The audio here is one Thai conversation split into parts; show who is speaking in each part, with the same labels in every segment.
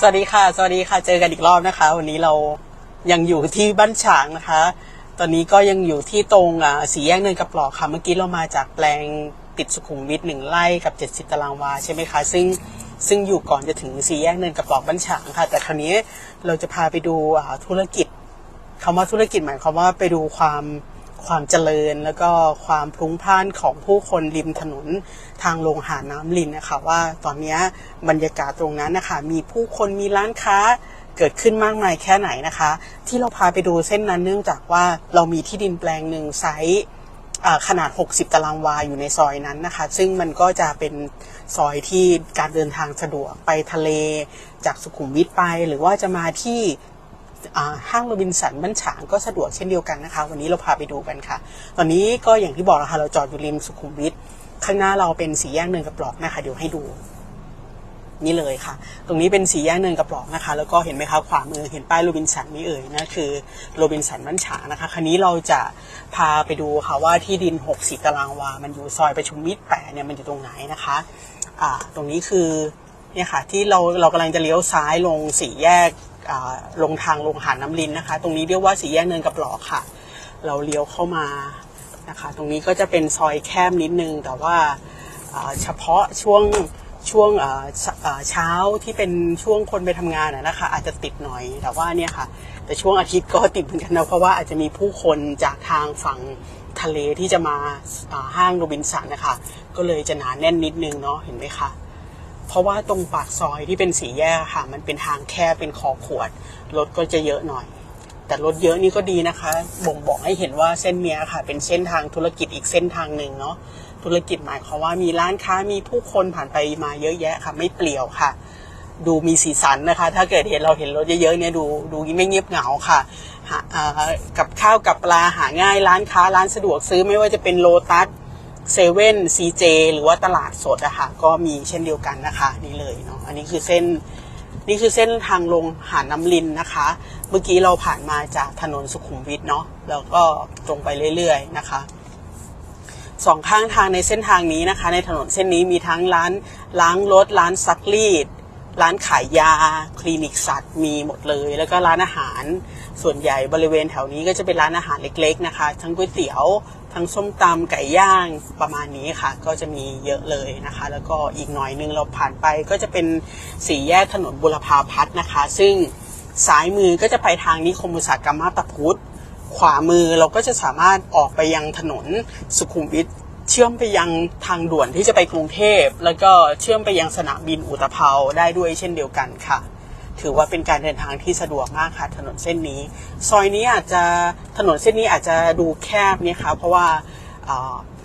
Speaker 1: สวัสดีค่ะ สวัสดีค่ะ เจอกันอีกรอบนะคะ วันนี้เรายังอยู่ที่บ้านฉางนะคะ ตอนนี้ก็ยังอยู่ที่ตรงอ่าสีแยกเนินกระปลอกค่ะ เมื่อกี้เรามาจากแปลงติดสุขุมวิทหนึ่งไร่กับ 70 ตารางวาใช่ไหมคะ ซึ่งซึ่งอยู่ก่อนจะถึงสีแยกเนินกระปลอกบ้านฉางค่ะ แต่คราวนี้เราจะพาไปดูอ่าธุรกิจคำว่าธุรกิจหมายความว่าไปดูความ ความเจริญแล้วก็ความพลุ้งพล่านของผู้คนริมถนนทางลงหาน้ำลินนะคะว่าตอนนี้บรรยากาศตรงนั้นนะคะมีผู้คนมีร้านค้าเกิดขึ้นมากมายแค่ไหนนะคะ ที่เราพาไปดูเส้นนั้นเนื่องจากว่าเรามีที่ดินแปลงหนึ่งไซส์อ่าขนาด 60 ตารางวาอยู่ในซอยนั้นนะคะ ซึ่งมันก็จะเป็นซอยที่การเดินทางสะดวกไปทะเลจากสุขุมวิทไป หรือว่าจะมาที่ ห้างโรบินสันบ้านฉางก็สะดวกเช่นเดียวกันนะคะ วันนี้เราพาไปดูกันค่ะ ตอนนี้ก็อย่างที่บอกนะคะเราจอดอยู่ริมสุขุมวิทข้างหน้าเราเป็นสีแยกเนินกระปลอกนะคะเดี๋ยวให้ดูนี่เลยค่ะ ตรงนี้เป็นสีแยกเนินกระปลอกนะคะ แล้วก็เห็นไหมคะขวามือเห็นป้ายโรบินสันนี่เอ่ยนะคือโรบินสันบ้านฉางนะคะ คันนี้เราจะพาไปดูค่ะว่าที่ดิน 60 ตารางวา มันอยู่ซอยประชุมมิตรแปดเนี่ยมันอยู่ตรงไหนนะคะอ่าตรงนี้คือเนี่ยค่ะที่เราเรากำลังจะเลี้ยวซ้ายลงสี่แยก ลงทางลงหาดน้ำลินนะคะ ตรงนี้เรียกว่าสี่แยกเนินกระปลอกค่ะ เราเลี้ยวเข้ามานะคะ ตรงนี้ก็จะเป็นซอยแคบนิดนึง แต่ว่าเฉพาะช่วงช่วงเช,ช้าที่เป็นช่วงคนไปทำงานนะคะ อาจจะติดหน่อยแต่ว่าเนี่ยค่ะ แต่ช่วงอาทิตย์ก็ติดเหมือนกันนะเพราะว่าอาจจะมีผู้คนจากทางฝั่งทะเลที่จะมาอ่าห้างโรบินสันนะคะ ก็เลยจะหนาแน่นนิดนึงเนาะเห็นไหมคะ เพราะว่าตรงปากซอยที่เป็นสีแยกค่ะ มันเป็นทางแคบเป็นคอขวดรถก็จะเยอะหน่อย แต่รถเยอะนี่ก็ดีนะคะ บ่งบอกให้เห็นว่าเส้นเนี้ยค่ะ เป็นเส้นทางธุรกิจอีกเส้นทางหนึ่งเนาะธุรกิจหมายความว่ามีร้านค้ามีผู้คนผ่านไปมาเยอะแยะค่ะ ไม่เปลี่ยวค่ะ ดูมีสีสันนะคะ ถ้าเกิดเห็นเราเห็นรถเยอะๆเนี่ยดูดูไม่เงียบเหงาค่ะกับข้าวกับปลาหาง่ายร้านค้าร้านสะดวกซื้อไม่ว่าจะเป็นโลตัส เซเว่นซีเจหรือว่าตลาดสดอะค่ะก็มีเช่นเดียวกันนะคะนี่เลยเนาะอันนี้คือเส้นนี่คือเส้นทางลงหาดน้ำลินนะคะ เมื่อกี้เราผ่านมาจากถนนสุขุมวิทเนาะแล้วก็ตรงไปเรื่อยๆนะคะสองข้างทางในเส้นทางนี้นะคะ ในถนนเส้นนี้มีทั้งร้านล้างรถร้านซักรีด ร้านขายยา คลินิกสัตว์มีหมดเลย แล้วก็ร้านอาหารส่วนใหญ่บริเวณแถวนี้ก็จะเป็นร้านอาหารเล็ก ๆนะคะ ทั้งก๋วยเตี๋ยว ทั้งส้มตำไก่ย่างประมาณนี้ค่ะ ก็จะมีเยอะเลยนะคะ แล้วก็อีกหน่อยนึงเราผ่านไปก็จะเป็นสี่แยกถนนบุรพาพัฒน์นะคะ ซึ่งซ้ายมือก็จะไปทางนิคมอุตสาหกรรมมาตาพุธขวามือเราก็จะสามารถออกไปยังถนนสุขุมวิทเชื่อมไปยังทางด่วนที่จะไปกรุงเทพ แล้วก็เชื่อมไปยังสนามบินอุตภเปาได้ด้วยเช่นเดียวกันค่ะ ถือว่าเป็นการเดินทางที่สะดวกมากค่ะ ถนนเส้นนี้ ซอยนี้อาจจะถนนเส้นนี้อาจจะดูแคบเนี่ยค่ะเพราะว่า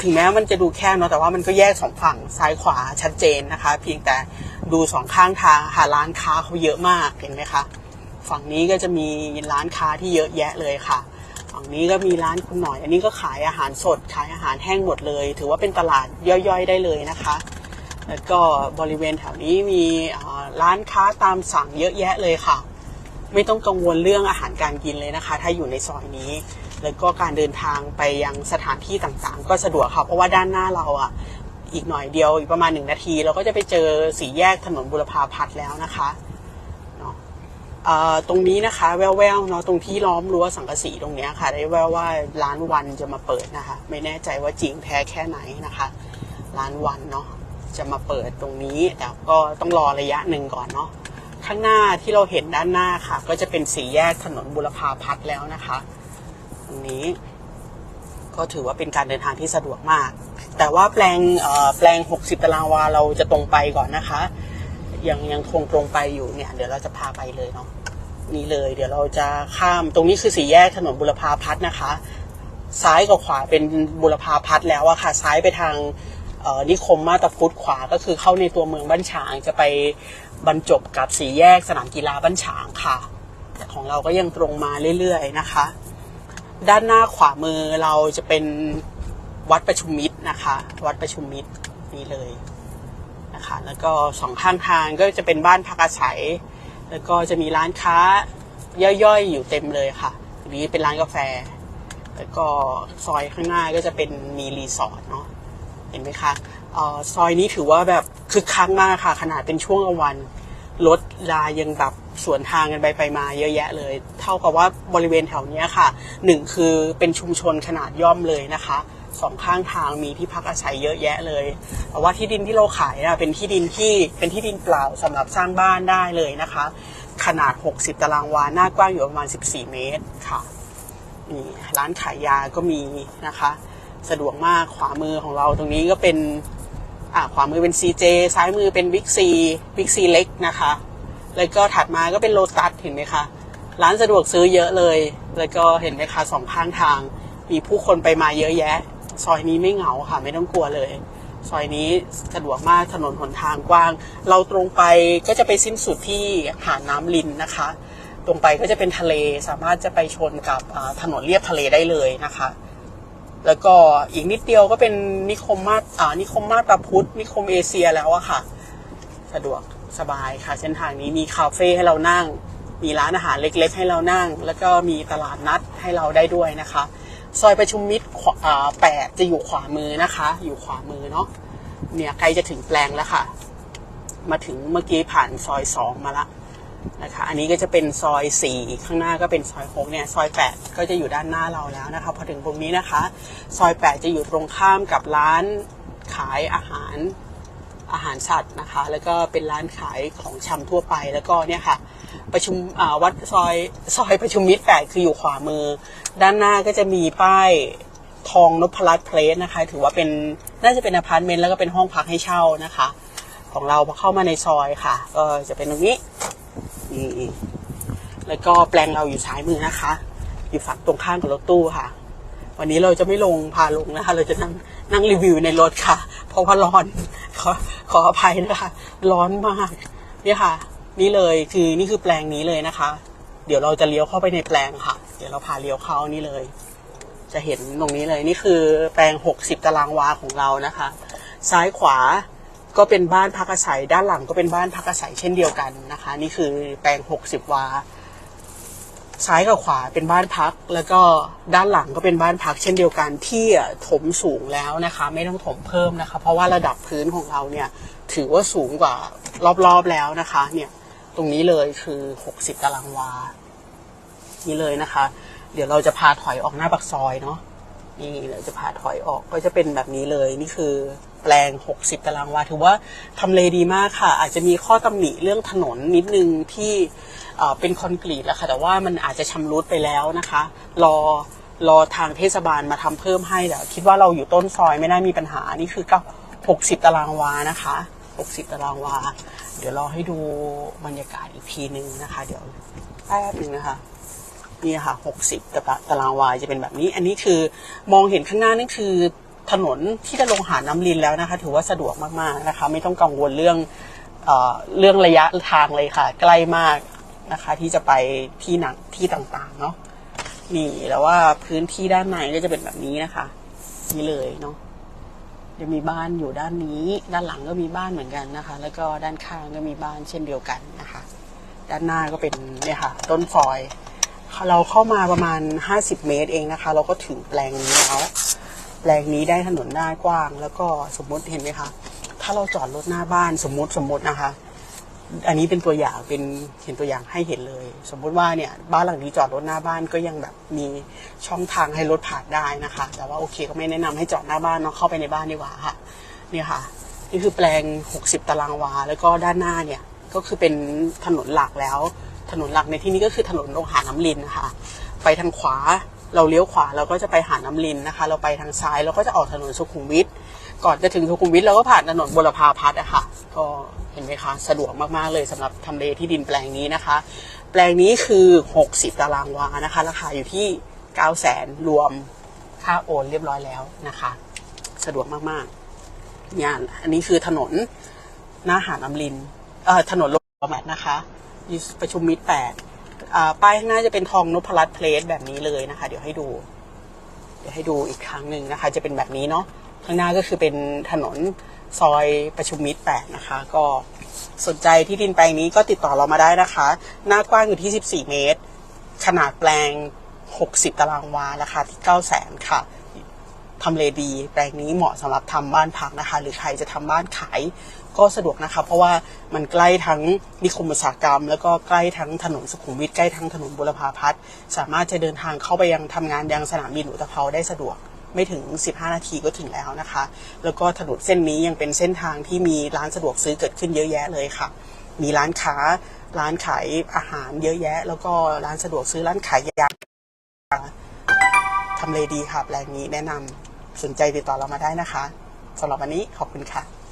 Speaker 1: ถึงแม้มันจะดูแคบเนาะแต่ว่ามันก็แยกสองฝั่งซ้ายขวาชัดเจนนะคะ เพียงแต่ดูสองข้างทางหาร้านค้าเขาเยอะมากเห็นไหมคะฝั่งนี้ก็จะมีร้านค้าที่เยอะแยะเลยค่ะ ฝั่งนี้ก็มีร้านคุณหน่อย อันนี้ก็ขายอาหารสดขายอาหารแห้งหมดเลย ถือว่าเป็นตลาดย่อยๆได้เลยนะคะ แล้วก็บริเวณแถวนี้มีร้านค้าตามสั่งเยอะแยะเลยค่ะ ไม่ต้องกังวลเรื่องอาหารการกินเลยนะคะ ถ้าอยู่ในซอยนี้ แล้วก็การเดินทางไปยังสถานที่ต่างๆ ก็สะดวกค่ะ เพราะว่าด้านหน้าเราอะอีกหน่อยเดียวอีกประมาณหนึ่งนาที เราก็จะไปเจอสี่แยกถนนบุรพาพัฒน์แล้วนะคะเนาะตรงนี้นะคะแววๆเนาะตรงที่ล้อมรั้วสังกะสีตรงนี้ค่ะ ได้แววว่าร้านวันจะมาเปิดนะคะ ไม่แน่ใจว่าจริงแท้แค่ไหนนะคะ ร้านวันเนาะ จะมาเปิดตรงนี้ แต่ก็ต้องรอระยะหนึ่งก่อนเนาะข้างหน้าที่เราเห็นด้านหน้าค่ะ ก็จะเป็นสี่แยกถนนบุรพาพัฒน์แล้วนะคะ ตรงนี้ ก็ถือว่าเป็นการเดินทางที่สะดวกมาก แต่ว่าแปลงแปลง 60 ตารางวาเราจะตรงไปก่อนนะคะ ยังยังคงตรงไปอยู่เนี่ย เดี๋ยวเราจะพาไปเลยเนาะนี่เลย เดี๋ยวเราจะข้ามตรงนี้คือสี่แยกถนนบุรพาพัฒน์นะคะ ซ้ายกับขวาเป็นบุรพาพัฒน์แล้วอะค่ะ ซ้ายไปทาง นิคมมาตาพุทธขวาก็คือเข้าในตัวเมืองบ้านฉางจะไปบรรจบกับสี่แยกสนามกีฬาบ้านฉางค่ะ ของเราก็ยังตรงมาเรื่อยๆนะคะ ด้านหน้าขวามือเราจะเป็นวัดประชุมมิตรนะคะ วัดประชุมมิตรนี่เลยนะคะ แล้วก็สองข้างทางก็จะเป็นบ้านพักอาศัย แล้วก็จะมีร้านค้าย่อยๆ อยู่เต็มเลยค่ะนนี้เป็นร้านกาแฟ แล้วก็ซอยข้างหน้าก็จะเป็นมีรีสอร์ทเนาะ เห็นไหมคะออซอยนี้ถือว่าแบบคึกคักมากค่ะ ขนาดเป็นช่วงกลางวันรถลายังแบบสวนทางกันไปไปมาเยอะแยะเลย เท่ากับว่าบริเวณแถวนี้ค่ะหนึ่งคือเป็นชุมชนขนาดย่อมเลยนะคะสองข้างทางมีที่พักอาศัยเยอะแยะเลย แต่ว่าที่ดินที่เราขายนะเป็นที่ดินที่เป็นที่ดินเปล่าสำหรับสร้างบ้านได้เลยนะคะ ขนาด 60 ตารางวาหน้ากว้างอยู่ประมาณ 14 เมตรค่ะนี่ร้านขายยาก็มีนะคะ สะดวกมากขวามือของเราตรงนี้ก็เป็นอ่าขวามือเป็น CJ ซ้ายมือเป็นบิ๊กซีบิ๊กซีเล็กนะคะ แล้วก็ถัดมาก็เป็นโลตัสเห็นไหมคะ ร้านสะดวกซื้อเยอะเลย แล้วก็เห็นไหมคะสองข้างทาง มีผู้คนไปมาเยอะแยะ ซอยนี้ไม่เหงาค่ะ ไม่ต้องกลัวเลย ซอยนี้สะดวกมากถนนหนทางกว้าง เราตรงไปก็จะไปสิ้นสุดที่หาดน้ำลินนะคะ ตรงไปก็จะเป็นทะเลสามารถจะไปชนกับถนนเลียบทะเลได้เลยนะคะ แล้วก็อีกนิดเดียวก็เป็นนิคมมาตอ่านิคมมาตาพุทธนิคมเอเชียแล้วอะค่ะ สะดวกสบายค่ะ เส้นทางนี้มีคาเฟ่ให้เรานั่ง มีร้านอาหารเล็กๆ ให้เรานั่ง แล้วก็มีตลาดนัดให้เราได้ด้วยนะคะ ซอยประชุมมิตรขวาอ่าแปดจะอยู่ขวามือนะคะ อยู่ขวามือเนาะเนี่ยใกล้จะถึงแปลงแล้วค่ะ มาถึงเมื่อกี้ผ่านซอยสองมาละ นะคะอันนี้ก็จะเป็นซอยสี่ข้างหน้าก็เป็นซอยหกเนี่ยซอยแปดก็จะอยู่ด้านหน้าเราแล้วนะคะพอถึงตรงนี้นะคะ ซอยแปดจะอยู่ตรงข้ามกับร้านขายอาหารอาหารสัตว์นะคะ แล้วก็เป็นร้านขายของชำทั่วไปแล้วก็เนี่ยค่ะ ประชุมวัดซอยซอยประชุมมิตรแปดคืออยู่ขวามือ ด้านหน้าก็จะมีป้ายทองนพรัตน์เพลสนะคะ ถือว่าเป็นน่าจะเป็นอพาร์ตเมนต์แล้วก็เป็นห้องพักให้เช่านะคะ ของเราพอเข้ามาในซอยค่ะก็จะเป็นตรงนี้ นี่แล้วก็แปลงเราอยู่ซ้ายมือนะคะ อยู่ฝั่งตรงข้ามกับรถตู้ค่ะ วันนี้เราจะไม่ลงพาลงนะคะ เราจะนั่งนั่งรีวิวในรถค่ะ เพราะว่าร้อนขอขออภัยนะคะ ร้อนมากเนี่ยค่ะ นี่เลยคือนี่คือแปลงนี้เลยนะคะ เดี๋ยวเราจะเลี้ยวเข้าไปในแปลงค่ะ เดี๋ยวเราพาเลี้ยวเข้านี่เลย จะเห็นตรงนี้เลยนี่คือแปลง 60 ตารางวาของเรานะคะ ซ้ายขวา ก็เป็นบ้านพักอาศัยด้านหลังก็เป็นบ้านพักอาศัยเช่นเดียวกันนะคะ นี่คือแปลง 60 วา ซ้ายกับขวาเป็นบ้านพัก แล้วก็ด้านหลังก็เป็นบ้านพักเช่นเดียวกันที่ถมสูงแล้วนะคะ ไม่ต้องถมเพิ่มนะคะ เพราะว่าระดับพื้นของเราเนี่ยถือว่าสูงกว่ารอบๆแล้วนะคะ เนี่ยตรงนี้เลยคือ 60 ตารางวา นี่เลยนะคะ เดี๋ยวเราจะพาถอยออกหน้าปากซอยเนาะนี่เราจะพาถอยออกก็จะเป็นแบบนี้เลยนี่คือ แปลง 60 ตารางวา ถือว่าทำเลดีมากค่ะ อาจจะมีข้อตำหนิเรื่องถนนนิดนึงที่เป็นคอนกรีตแล้วค่ะ แต่ว่ามันอาจจะชำรุดไปแล้วนะคะ รอรอทางเทศบาลมาทำเพิ่มให้แต่คิดว่าเราอยู่ต้นซอยไม่น่ามีปัญหา นี่คือก็60 ตารางวานะคะ 60 ตารางวา เดี๋ยวรอให้ดูบรรยากาศอีกทีนึงนะคะ เดี๋ยวแป๊บนึงนะคะนี่ค่ะ 60 ตารางวาจะเป็นแบบนี้ อันนี้คือมองเห็นข้างหน้านั่นคือ ถนนที่จะลงหาน้ำลินแล้วนะคะ ถือว่าสะดวกมากๆนะคะ ไม่ต้องกังวลเรื่องเอเรื่องระยะทางเลยค่ะ ใกล้มากนะคะ ที่จะไปที่หนังที่ต่างๆเนาะนี่แล้วว่าพื้นที่ด้านในก็จะเป็นแบบนี้นะคะนี่เลยเนาะจะมีบ้านอยู่ด้านนี้ ด้านหลังก็มีบ้านเหมือนกันนะคะ แล้วก็ด้านข้างก็มีบ้านเช่นเดียวกันนะคะ ด้านหน้าก็เป็นเนี่ยค่ะ ต้นซอย เราเข้ามาประมาณ 50 เมตรเองนะคะ เราก็ถึงแปลงนี้แล้ว แปลงนี้ได้ถนนหน้ากว้าง แล้วก็สมมติเห็นไหมคะถ้าเราจอดรถหน้าบ้านสมมติสมมตินะคะ อันนี้เป็นตัวอย่างเป็นเห็นตัวอย่างให้เห็นเลย สมมุติว่าเนี่ยบ้านหลังนี้จอดรถหน้าบ้านก็ยังแบบมีช่องทางให้รถผ่านได้นะคะ แต่ว่าโอเคก็ไม่แนะนำให้จอดหน้าบ้านเนาะเข้าไปในบ้านดีกว่าค่ะเนี่ยค่ะนี่คือแปลง 60 ตารางวา แล้วก็ด้านหน้าเนี่ยก็คือเป็นถนนหลักแล้ว ถนนหลักในที่นี้ก็คือถนนลงหาน้ำลินนะคะไปทางขวา เราเลี้ยวขวาเราก็จะไปหาน้ำลินนะคะ เราไปทางซ้ายเราก็จะออกถนนสุขุมวิทก่อนจะถึงสุขุมวิทเราก็ผ่านถนนบุรพาพัฒน์อะค่ะ ก็เห็นไหมคะ สะดวกมาก ๆ เลยสำหรับทำเลที่ดินแปลงนี้นะคะ แปลงนี้คือ 60 ตารางวานะคะ ราคาอยู่ที่ 9 0 0แสนรวมค่าโอนเรียบร้อยแล้วนะคะ สะดวกมากๆเนี่ยอันนี้คือถนนหน้าหาดน้ำลินเอ่อถนนโรแมทนะคะ ประชุมมิตรแป้ายข้างหน้าจะเป็นทองนพรัตน์เพลสแบบนี้เลยนะคะ เดี๋ยวให้ดู เดี๋ยวให้ดูอีกครั้งหนึ่งนะคะ จะเป็นแบบนี้เนาะข้างหน้าก็คือเป็นถนนซอยประชุมมิตรแปดนะคะ ก็สนใจที่ดินแปลงนี้ก็ติดต่อเรามาได้นะคะ หน้ากว้างอยู่ที่ 14 เมตร ขนาดแปลง 60 ตารางวาราคาที่ 9 0 0 0 0 0ค่ะทำเลดี แปลงนี้เหมาะสำหรับทำบ้านพักนะคะ หรือใครจะทำบ้านขาย ก็สะดวกนะคะเพราะว่ามันใกล้ทั้งนิคมอุตสาหกรรม แล้วก็ใกล้ทั้งถนนสุขุมวิทใกล้ทั้งถนนบุรพาพัฒน์สามารถจะเดินทางเข้าไปยังทำงานยังสนามบินอุตภเปาได้สะดวกไม่ถึง 15 นาทีก็ถึงแล้วนะคะ แล้วก็ถนนเส้นนี้ยังเป็นเส้นทางที่มีร้านสะดวกซื้อเกิดขึ้นเยอะแยะเลยค่ะ มีร้านค้า ร้านขายอาหารเยอะแยะ แล้วก็ร้านสะดวกซื้อร้านขายยาทำเลดีค่ะแปลงนี้แนะนำสนใจติดต่อเรามาได้นะคะสำหรับวันนี้ขอบคุณค่ะ